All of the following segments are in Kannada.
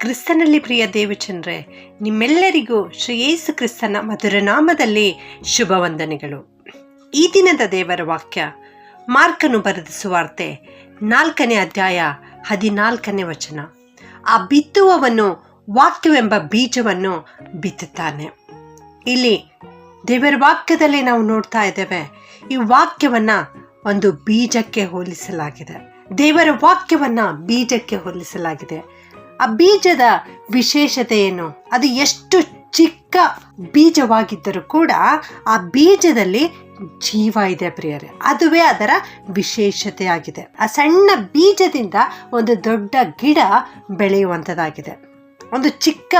ಕ್ರಿಸ್ತನಲ್ಲಿ ಪ್ರಿಯ ದೇವಚಂದ್ರೆ, ನಿಮ್ಮೆಲ್ಲರಿಗೂ ಶ್ರೀ ಯೇಸು ಕ್ರಿಸ್ತನ ಶುಭ ವಂದನೆಗಳು. ಈ ದಿನದ ದೇವರ ವಾಕ್ಯ, ಮಾರ್ಕನು ಬರೆದ ಸುವಾರ್ತೆ, ನಾಲ್ಕನೇ ಅಧ್ಯಾಯ ಹದಿನಾಲ್ಕನೇ ವಚನ. ಆ ಬಿತ್ತುವವನು ವಾಕ್ಯವೆಂಬ ಬೀಜವನ್ನು ಬಿತ್ತುತ್ತಾನೆ. ಇಲ್ಲಿ ದೇವರ ವಾಕ್ಯದಲ್ಲಿ ನಾವು ನೋಡ್ತಾ ಇದ್ದೇವೆ, ಈ ವಾಕ್ಯವನ್ನು ಒಂದು ಬೀಜಕ್ಕೆ ಹೋಲಿಸಲಾಗಿದೆ. ದೇವರ ವಾಕ್ಯವನ್ನು ಬೀಜಕ್ಕೆ ಹೋಲಿಸಲಾಗಿದೆ. ಆ ಬೀಜದ ವಿಶೇಷತೆ ಏನು? ಅದು ಎಷ್ಟು ಚಿಕ್ಕ ಬೀಜವಾಗಿದ್ದರೂ ಕೂಡ ಆ ಬೀಜದಲ್ಲಿ ಜೀವ ಇದೆ ಪ್ರಿಯರೇ. ಅದುವೇ ಅದರ ವಿಶೇಷತೆ ಆಗಿದೆ. ಆ ಸಣ್ಣ ಬೀಜದಿಂದ ಒಂದು ದೊಡ್ಡ ಗಿಡ ಬೆಳೆಯುವಂಥದ್ದಾಗಿದೆ. ಒಂದು ಚಿಕ್ಕ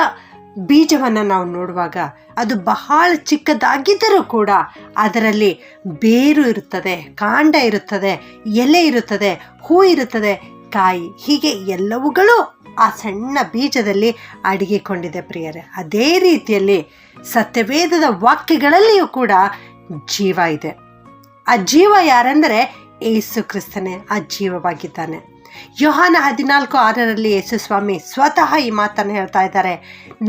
ಬೀಜವನ್ನು ನಾವು ನೋಡುವಾಗ ಅದು ಬಹಳ ಚಿಕ್ಕದಾಗಿದ್ದರೂ ಕೂಡ ಅದರಲ್ಲಿ ಬೇರು ಇರುತ್ತದೆ, ಕಾಂಡ ಇರುತ್ತದೆ, ಎಲೆ ಇರುತ್ತದೆ, ಹೂ ಇರುತ್ತದೆ, ಕಾಯಿ ಹೀಗೆ ಎಲ್ಲವುಗಳು ಆ ಸಣ್ಣ ಬೀಜದಲ್ಲಿ ಅಡಗಿಕೊಂಡಿದೆ ಪ್ರಿಯರೇ. ಅದೇ ರೀತಿಯಲ್ಲಿ ಸತ್ಯವೇದದ ವಾಕ್ಯಗಳಲ್ಲಿಯೂ ಕೂಡ ಜೀವ ಇದೆ. ಆ ಜೀವ ಯಾರೆಂದರೆ ಏಸು ಕ್ರಿಸ್ತನೇ. ಆ ಜೀವವಾಗಿದ್ದಾನೆ. ಯೋಹಾನ ಹದಿನಾಲ್ಕು ಆರರಲ್ಲಿ ಯೇಸು ಸ್ವಾಮಿ ಸ್ವತಃ ಈ ಮಾತನ್ನು ಹೇಳ್ತಾ ಇದ್ದಾರೆ,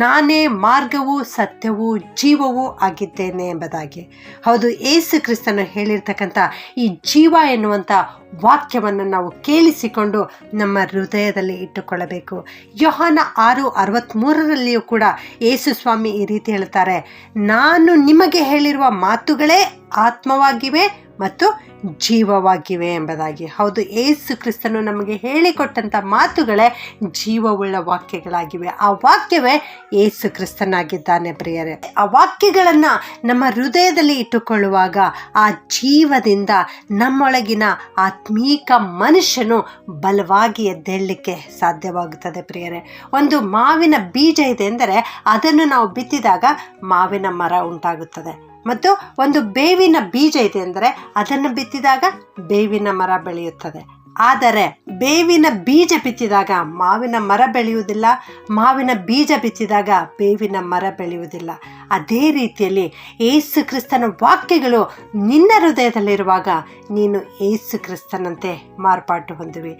ನಾನೇ ಮಾರ್ಗವು ಸತ್ಯವೂ ಜೀವವೂ ಆಗಿದ್ದೇನೆ ಎಂಬುದಾಗಿ. ಹೌದು ಏಸು ಕ್ರಿಸ್ತನು ಹೇಳಿರ್ತಕ್ಕಂಥ ಈ ಜೀವ ಎನ್ನುವಂಥ ವಾಕ್ಯವನ್ನು ನಾವು ಕೇಳಿಸಿಕೊಂಡು ನಮ್ಮ ಹೃದಯದಲ್ಲಿ ಇಟ್ಟುಕೊಳ್ಳಬೇಕು. ಯೋಹಾನ ಆರು ಅರವತ್ತ್ಮೂರರಲ್ಲಿಯೂ ಕೂಡ ಯೇಸು ಸ್ವಾಮಿ ಈ ರೀತಿ ಹೇಳ್ತಾರೆ, ನಾನು ನಿಮಗೆ ಹೇಳಿರುವ ಮಾತುಗಳೇ ಆತ್ಮವಾಗಿವೆ ಮತ್ತು ಜೀವವಾಗಿವೆ ಎಂಬುದಾಗಿ. ಹೌದು, ಏಸು ಕ್ರಿಸ್ತನು ನಮಗೆ ಹೇಳಿಕೊಟ್ಟಂಥ ಮಾತುಗಳೇ ಜೀವವುಳ್ಳ ವಾಕ್ಯಗಳಾಗಿವೆ. ಆ ವಾಕ್ಯವೇ ಏಸು ಕ್ರಿಸ್ತನಾಗಿದ್ದಾನೆ ಪ್ರಿಯರೇ. ಆ ವಾಕ್ಯಗಳನ್ನು ನಮ್ಮ ಹೃದಯದಲ್ಲಿ ಇಟ್ಟುಕೊಳ್ಳುವಾಗ ಆ ಜೀವದಿಂದ ನಮ್ಮೊಳಗಿನ ಆತ್ಮೀಕ ಮನುಷ್ಯನು ಬಲವಾಗಿ ಎದ್ದೇಳಲಿಕ್ಕೆ ಸಾಧ್ಯವಾಗುತ್ತದೆ ಪ್ರಿಯರೇ. ಒಂದು ಮಾವಿನ ಬೀಜ ಇದೆ ಎಂದರೆ ಅದನ್ನು ನಾವು ಬಿತ್ತಿದಾಗ ಮಾವಿನ ಮರ ಉಂಟಾಗುತ್ತದೆ. ಮತ್ತು ಒಂದು ಬೇವಿನ ಬೀಜ ಇದೆ ಅಂದರೆ ಅದನ್ನು ಬಿತ್ತಿದಾಗ ಬೇವಿನ ಮರ ಬೆಳೆಯುತ್ತದೆ. ಆದರೆ ಬೇವಿನ ಬೀಜ ಬಿತ್ತಿದಾಗ ಮಾವಿನ ಮರ ಬೆಳೆಯುವುದಿಲ್ಲ, ಮಾವಿನ ಬೀಜ ಬಿತ್ತಿದಾಗ ಬೇವಿನ ಮರ ಬೆಳೆಯುವುದಿಲ್ಲ. ಅದೇ ರೀತಿಯಲ್ಲಿ ಏಸು ಕ್ರಿಸ್ತನ ವಾಕ್ಯಗಳು ನಿನ್ನ ಹೃದಯದಲ್ಲಿರುವಾಗ ನೀನು ಏಸು ಕ್ರಿಸ್ತನಂತೆ ಮಾರ್ಪಾಟು ಹೊಂದುವಿ.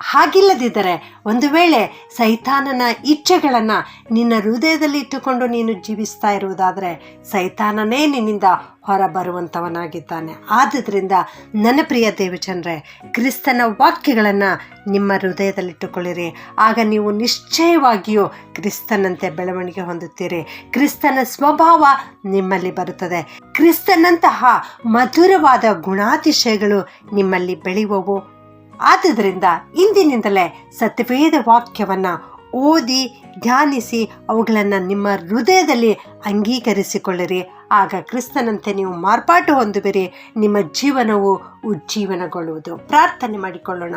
ಹಾಗಿಲ್ಲದಿದ್ದರೆ ಒಂದು ವೇಳೆ ಸೈತಾನನ ಇಚ್ಛೆಗಳನ್ನು ನಿನ್ನ ಹೃದಯದಲ್ಲಿ ಇಟ್ಟುಕೊಂಡು ನೀನು ಜೀವಿಸ್ತಾ ಇರುವುದಾದರೆ ಸೈತಾನನೇ ನಿನ್ನಿಂದ ಹೊರ ಬರುವಂಥವನಾಗಿದ್ದಾನೆ ಆದುದರಿಂದ ನನ್ನ ಪ್ರಿಯ ದೇವಚಂದ್ರೆ, ಕ್ರಿಸ್ತನ ವಾಕ್ಯಗಳನ್ನು ನಿಮ್ಮ ಹೃದಯದಲ್ಲಿಟ್ಟುಕೊಳ್ಳಿರಿ. ಆಗ ನೀವು ನಿಶ್ಚಯವಾಗಿಯೂ ಕ್ರಿಸ್ತನಂತೆ ಬೆಳವಣಿಗೆ ಹೊಂದುತ್ತೀರಿ. ಕ್ರಿಸ್ತನ ಸ್ವಭಾವ ನಿಮ್ಮಲ್ಲಿ ಬರುತ್ತದೆ. ಕ್ರಿಸ್ತನಂತಹ ಮಧುರವಾದ ಗುಣಾತಿಶಯಗಳು ನಿಮ್ಮಲ್ಲಿ ಬೆಳೆಯುವವು. ಆದುದರಿಂದ ಇಂದಿನಿಂದಲೇ ಸತ್ಯವೇದ ವಾಕ್ಯವನ್ನು ಓದಿ, ಧ್ಯಾನಿಸಿ ಅವುಗಳನ್ನು ನಿಮ್ಮ ಹೃದಯದಲ್ಲಿ ಅಂಗೀಕರಿಸಿಕೊಳ್ಳಿರಿ. ಆಗ ಕ್ರಿಸ್ತನಂತೆ ನೀವು ಮಾರ್ಪಾಟು ಹೊಂದುವಿರಿ. ನಿಮ್ಮ ಜೀವನವು ಉಜ್ಜೀವನಗೊಳ್ಳುವುದು. ಪ್ರಾರ್ಥನೆ ಮಾಡಿಕೊಳ್ಳೋಣ.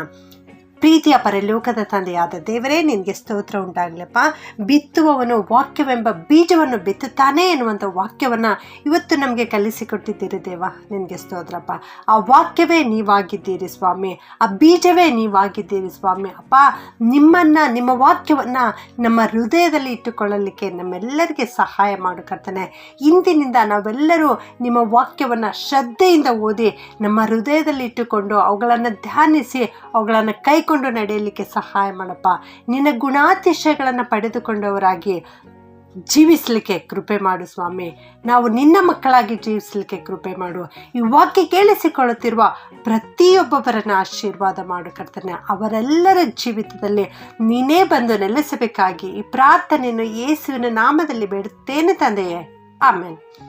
ಪ್ರೀತಿಯ ಪರಲೋಕದ ತಂದೆಯಾದ ದೇವರೇ, ನಿನಗೆ ಸ್ತೋತ್ರ ಉಂಟಾಗಲಪ್ಪ. ಬಿತ್ತುವವನು ವಾಕ್ಯವೆಂಬ ಬೀಜವನ್ನು ಬಿತ್ತುತ್ತಾನೆ ಎನ್ನುವಂಥ ವಾಕ್ಯವನ್ನು ಇವತ್ತು ನಮಗೆ ಕಲಿಸಿಕೊಟ್ಟಿದ್ದೀರಿ ದೇವ. ನಿನಗೆ ಸ್ತೋತ್ರಪ್ಪ. ಆ ವಾಕ್ಯವೇ ನೀವಾಗಿದ್ದೀರಿ ಸ್ವಾಮಿ. ಆ ಬೀಜವೇ ನೀವಾಗಿದ್ದೀರಿ ಸ್ವಾಮಿ. ಅಪ್ಪ, ನಿಮ್ಮನ್ನು, ನಿಮ್ಮ ವಾಕ್ಯವನ್ನು ನಮ್ಮ ಹೃದಯದಲ್ಲಿ ಇಟ್ಟುಕೊಳ್ಳಲಿಕ್ಕೆ ನಮ್ಮೆಲ್ಲರಿಗೆ ಸಹಾಯ ಮಾಡು ಕರ್ತನೆ. ಇಂದಿನಿಂದ ನಾವೆಲ್ಲರೂ ನಿಮ್ಮ ವಾಕ್ಯವನ್ನು ಶ್ರದ್ಧೆಯಿಂದ ಓದಿ ನಮ್ಮ ಹೃದಯದಲ್ಲಿ ಇಟ್ಟುಕೊಂಡು ಅವುಗಳನ್ನು ಧ್ಯಾನಿಸಿ, ಅವುಗಳನ್ನು ಕೈ ಕೊಂಡು ನಡೆಯಲಿಕ್ಕೆ ಸಹಾಯ ಮಾಡಪ್ಪ. ನಿನ್ನ ಗುಣಾತಿಶಯಗಳನ್ನು ಪಡೆದುಕೊಂಡವರಾಗಿ ಜೀವಿಸಲಿಕ್ಕೆ ಕೃಪೆ ಮಾಡು ಸ್ವಾಮಿ. ನಾವು ನಿನ್ನ ಮಕ್ಕಳಾಗಿ ಜೀವಿಸಲಿಕ್ಕೆ ಕೃಪೆ ಮಾಡು. ಈ ವಾಕ್ಯ ಕೇಳಿಸಿಕೊಳ್ಳುತ್ತಿರುವ ಪ್ರತಿಯೊಬ್ಬೊಬ್ಬರನ್ನು ಆಶೀರ್ವಾದ ಮಾಡು ಕರ್ತನೆ. ಅವರೆಲ್ಲರ ಜೀವಿತದಲ್ಲಿ ನೀನೇ ಬಂದು ನೆಲೆಸಬೇಕಾಗಿ ಈ ಪ್ರಾರ್ಥನೆಯನ್ನು ಯೇಸುವಿನ ನಾಮದಲ್ಲಿ ಬೇಡುತ್ತೇನೆ ತಂದೆಯೇ. ಆಮೇಲೆ